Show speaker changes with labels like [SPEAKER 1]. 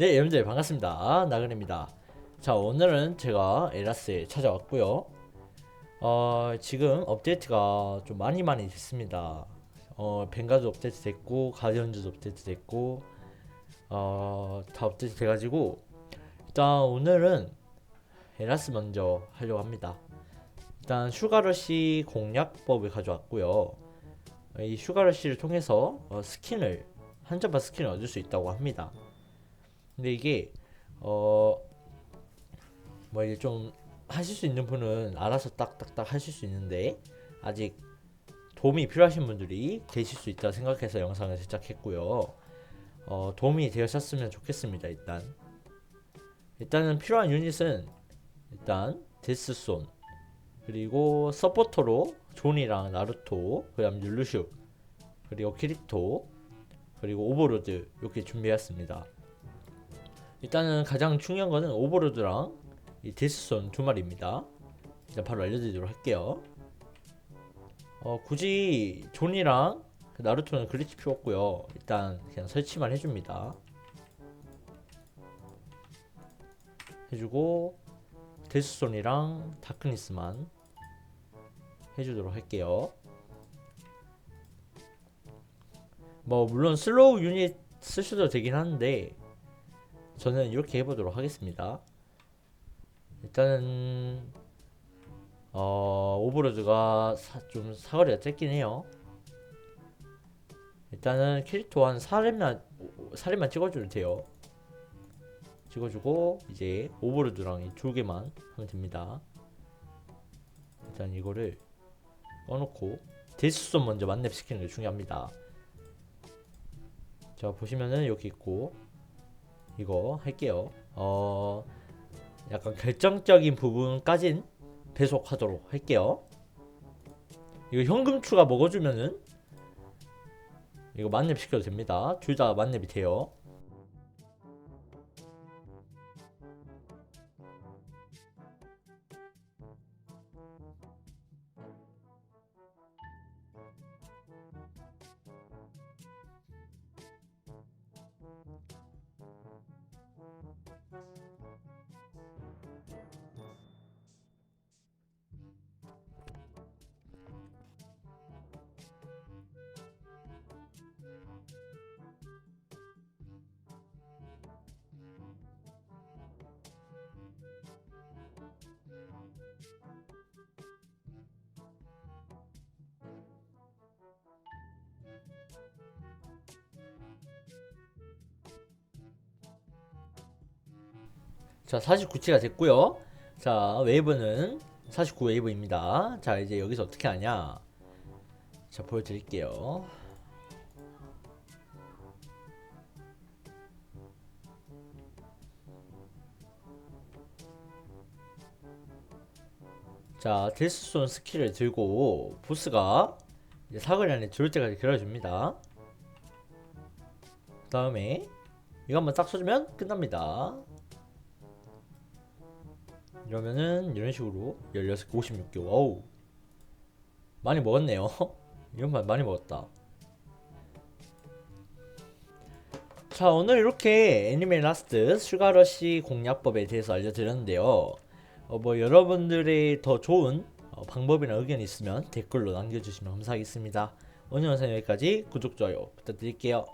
[SPEAKER 1] 네, 여러분들 반갑습니다. 나그네입니다. 자, 오늘은 제가 에라스에 찾아왔고요. 어, 지금 업데이트가 좀 많이 많이 됐습니다. 어, 벵가도 업데이트 됐고, 가디언즈도 업데이트 됐고, 어, 다 업데이트 돼가지고, 일단 오늘은 에라스 먼저 하려고 합니다. 일단 슈가러시 공략법을 가져왔고요. 이 슈가러시를 통해서 어, 스킨을 한점파 스킨을 얻을 수 있다고 합니다. 근데 이게 어뭐 이게 좀 하실 수 있는 분은 알아서 딱딱딱 하실 수 있는데 아직 도움이 필요하신 분들이 계실 수 있다 생각해서 영상을 제작했고요. 어 도움이 되셨으면 좋겠습니다. 일단 일단은 필요한 유닛은 일단 데스손 그리고 서포터로 존이랑 나루토 그다음 율루슈 그리고 키리토 그리고 오버로드 이렇게 준비했습니다. 일단은 가장 중요한 거는 오버로드랑 이 데스손 두 마리입니다. 일단 바로 알려드리도록 할게요. 어, 굳이 존이랑 그 나루토는 글리치 필요 없고요. 일단 그냥 설치만 해줍니다. 해주고 데스손이랑 다크니스만 해주도록 할게요. 뭐 물론 슬로우 유닛 쓰셔도 되긴 하는데 저는 이렇게 해보도록 하겠습니다. 일단은 어 오버로드가 사, 좀 사거리가 짧긴 해요. 일단은 캐릭터 한 4렙만 4렙만 찍어줘도 돼요. 찍어주고 이제 오버로드랑 이 두 개만 하면 됩니다. 일단 이거를 꺼놓고 데스손 먼저 만렙 시키는 게 중요합니다. 자 보시면은 여기 있고 이거 할게요. 어 약간 결정적인 부분까진 배속하도록 할게요. 이거 현금 추가 먹어주면은 이거 만렙 시켜도 됩니다. 둘 다 만렙이 돼요. 자, 49치가 됐고요. 자, 웨이브는 49 웨이브입니다. 자, 이제 여기서 어떻게 하냐? 자, 보여드릴게요. 자, 데스손 스킬을 들고 보스가 사거리 안에 들어올 때까지 기다려줍니다. 그 다음에 이거 한번 딱 써주면 끝납니다. 이러면은 이런 식으로 16개 56개 와우. 많이 먹었네요. 이런 말 많이 먹었다. 자 오늘 이렇게 애니메 라스트 슈가러시 공략법에 대해서 알려드렸는데요. 어, 뭐 여러분들의 더 좋은 어, 방법이나 의견이 있으면 댓글로 남겨주시면 감사하겠습니다. 오늘 영상 여기까지. 구독 좋아요 부탁드릴게요